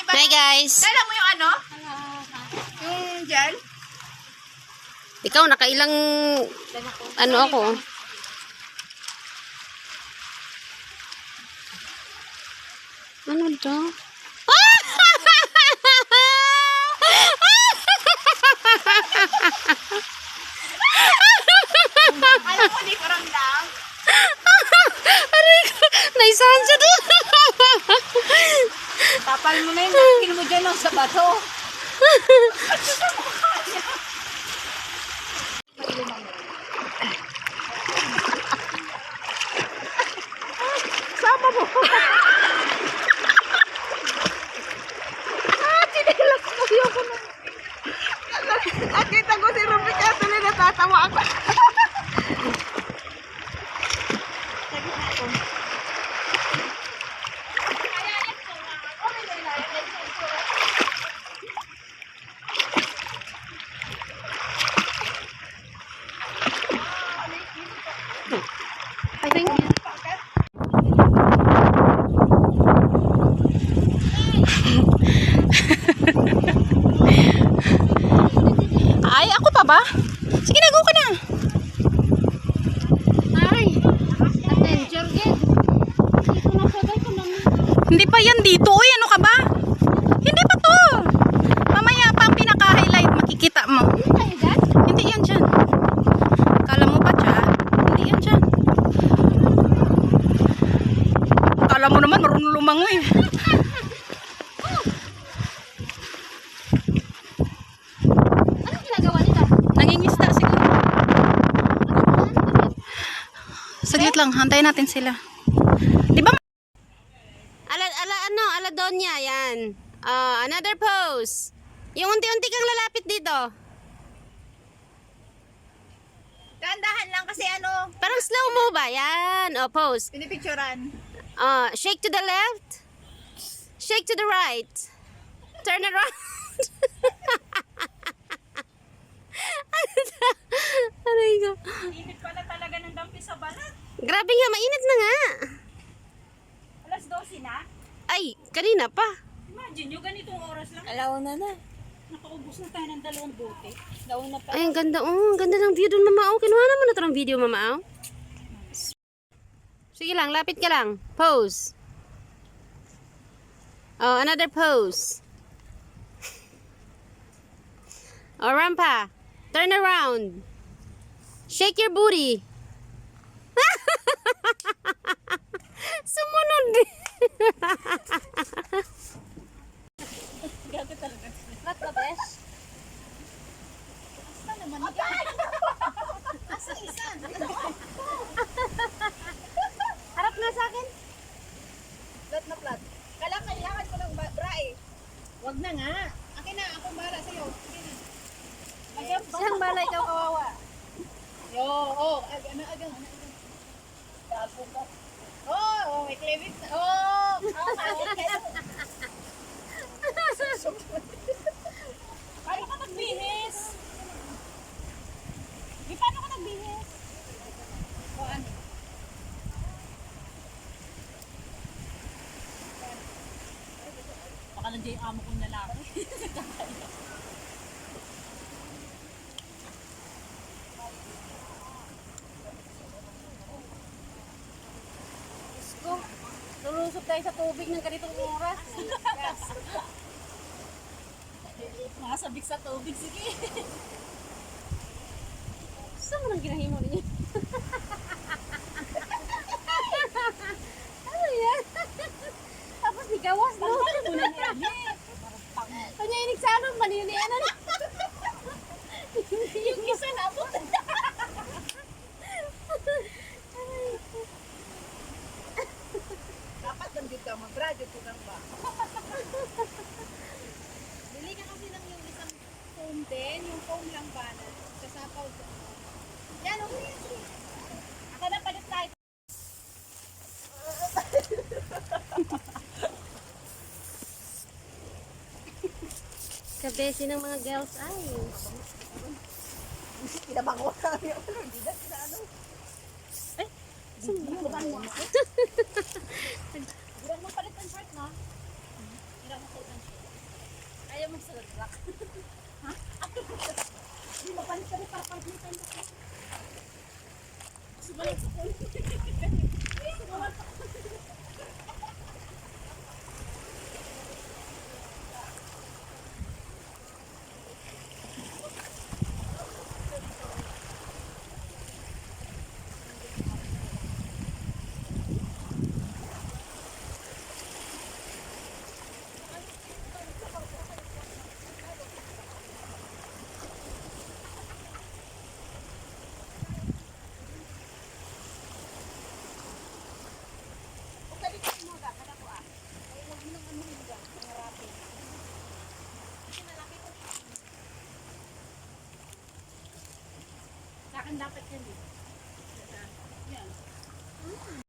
may ba? Hi guys. Dala mo yung ano? Yung gel? Ikaw nakailang ano ako? Ano to? Alam mo, di ko ramdam. Aray ko, naisahan siya doon. Tapal mo na yung napkin mo dyan lang sa bato. Sama mo. ah, sinilas mo yung ko na. Nakita ko si Rubika, tuloy natatawa ako. I think Ay, ako pa ba? Sige na, go ka na. Ay, attention, get. Hindi pa yan dito. Uy, ano ka ba? Hindi pa to. Mamaya pa ang pinaka-highlight, makikita mo. Hindi yan dyan. Kala mo ba dyan? Hindi yan dyan. Kala mo naman, marunong lumangoy. Saglit lang, hantayin natin sila. Di ba? Ala, ala, Donya, yan. Ah, another pose. Yung unti-unti kang lalapit dito. Dahan-dahan lang kasi ano, Parang slow mo ba? Yan. O, pose. pinipicturan. Ah, shake to the left. Shake to the right. Turn around. Aray ko. Init pala talaga ng dampi sa balat. Grabe nga, mainit na nga. Alas 12 na. Ay, kanina pa. Imagine nyo, ganitong oras lang. Alauna na. Nakaubos na tayo ng dalawang bote. Daon na pa. Ay, ang ganda. Oh, ang ganda ng view dun, Mama. Oh, kinuha naman na ito ng video, Mama. Oh. Sige lang, lapit ka lang. Pose. Oh, another pose. Oh, Rampa. Turn around. Shake your booty. Sumunod din. Not the best. Harap nga sa akin. Plat na plat. Kala kailangan ko ng ba- bra eh. Wag na nga. Akin na, ako bara sa'yo. Sige na. Ayan, Siyang balay ikaw kawawa. Yo, oh, ag ano agang ano agang. Tapo ka. Oh, oh, may na. Oh, oh, pangit kayo. Paano ka nagbihis? Di paano ka nagbihis? O ano? Baka nandiyan yung amo kong lalaki. Ko, lulusog tayo sa tubig ng ganitong oras. Mga sabik sa tubig, sige. Saan mo nang ginahimo ninyo? ano yan? Tapos ni gawas, no? Kanya inig sa ano, maninian na na. Yung isa na po. Ka mag-graduate ko lang ba? Bili ka kasi ng yung isang foam din, yung foam lang ba na sasapaw ko. Yan, okay yan. Ako na palit tayo. Kabesi ng mga girls ay. Kinabang ko na yung ano, hindi na ano. Ay, sumulan mo. Hirang mo palit ng short, no? Hirang mo palit ng short. Ayaw mo sa rock. Hindi mo palit palit para palitan mo. Sumalit sa pool. Sumalit akin dapat yan eh. Yan.